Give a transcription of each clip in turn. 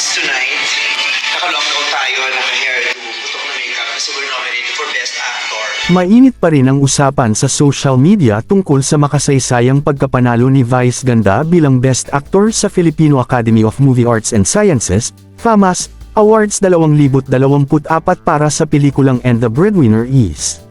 Awards tonight. Naka-lockdown tayo, naka-hairdo, putok na makeup kasi we're nominated for Best Actor. Mainit pa rin ang usapan sa social media tungkol sa makasaysayang pagkapanalo ni Vice Ganda bilang Best Actor sa Filipino Academy of Movie Arts and Sciences, FAMAS, Awards 2024 para sa pelikulang And the Breadwinner Is.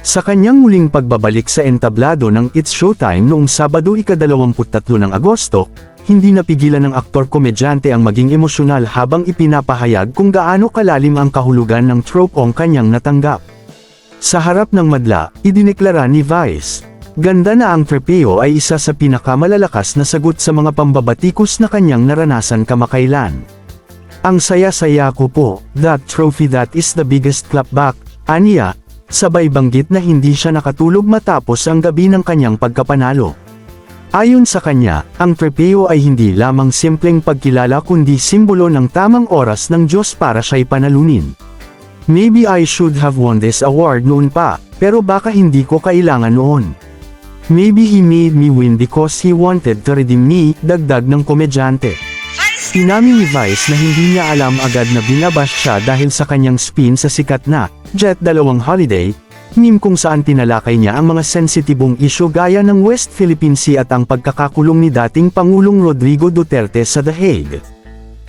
Sa kanyang muling pagbabalik sa entablado ng It's Showtime noong Sabado ika-23 ng Agosto, hindi napigilan ng aktor-komedyante ang maging emosyonal habang ipinapahayag kung gaano kalalim ang kahulugan ng trope ang kanyang natanggap. Sa harap ng madla, idineklara ni Vice. Ganda na ang trepeo ay isa sa pinakamalalakas na sagot sa mga pambabatikos na kanyang naranasan kamakailan. Ang saya-saya ko po, that trophy that is the biggest clapback, aniya, sabay banggit na hindi siya nakatulog matapos ang gabi ng kanyang pagkapanalo. Ayon sa kanya, ang trepeo ay hindi lamang simpleng pagkilala kundi simbolo ng tamang oras ng Diyos para siya'y panalunin. Maybe I should have won this award noon pa, pero baka hindi ko kailangan noon. Maybe he made me win because he wanted to redeem me, dagdag ng komedyante. Inamin ni Vice na hindi niya alam agad na binabash siya dahil sa kanyang spin sa sikat na Jet Dalawang Holiday, meme kung saan tinalakay niya ang mga sensitibong isyu gaya ng West Philippine Sea at ang pagkakakulong ni dating Pangulong Rodrigo Duterte sa The Hague.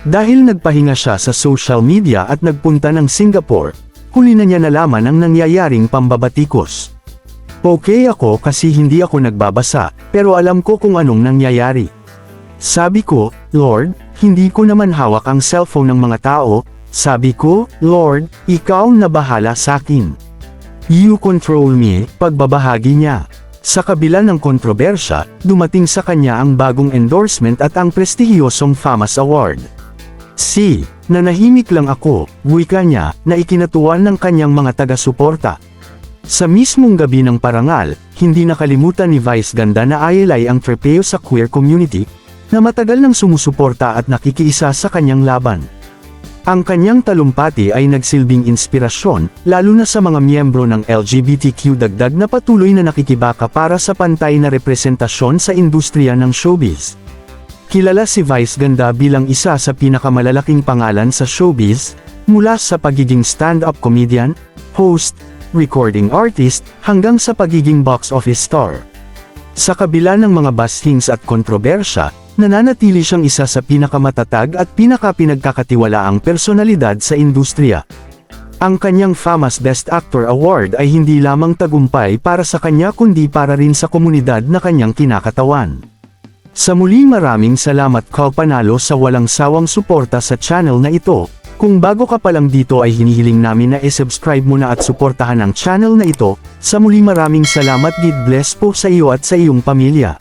Dahil nagpahinga siya sa social media at nagpunta ng Singapore, huli na niya nalaman ang nangyayaring pambabatikos. Okay ako kasi hindi ako nagbabasa, pero alam ko kung anong nangyayari. Sabi ko, Lord, hindi ko naman hawak ang cellphone ng mga tao, sabi ko, Lord, ikaw na bahala sa akin. You control me, pagbabahagi niya. Sa kabila ng kontrobersya, dumating sa kanya ang bagong endorsement at ang prestihiyosong FAMAS Award. Si, nanahimik lang ako, wika niya, na ikinatuwa ng kanyang mga taga-suporta. Sa mismong gabi ng parangal, hindi nakalimutan ni Vice Ganda na ayalay ang trepeo sa queer community, na matagal nang sumusuporta at nakikiisa sa kanyang laban. Ang kanyang talumpati ay nagsilbing inspirasyon, lalo na sa mga miyembro ng LGBTQ dagdag na patuloy na nakikibaka para sa pantay na representasyon sa industriya ng showbiz. Kilala si Vice Ganda bilang isa sa pinakamalalaking pangalan sa showbiz, mula sa pagiging stand-up comedian, host, recording artist, hanggang sa pagiging box office star. Sa kabila ng mga bashings at kontrobersya, nananatili siyang isa sa pinakamatatag at pinakapinagkakatiwalaang personalidad sa industriya. Ang kanyang FAMAS Best Actor Award ay hindi lamang tagumpay para sa kanya kundi para rin sa komunidad na kanyang kinakatawan. Sa muli maraming salamat Carl Panalo sa walang sawang suporta sa channel na ito. Kung bago ka pa lang dito ay hinihiling namin na i-subscribe mo na at suportahan ang channel na ito. Sa muli maraming salamat God bless po sa iyo at sa iyong pamilya.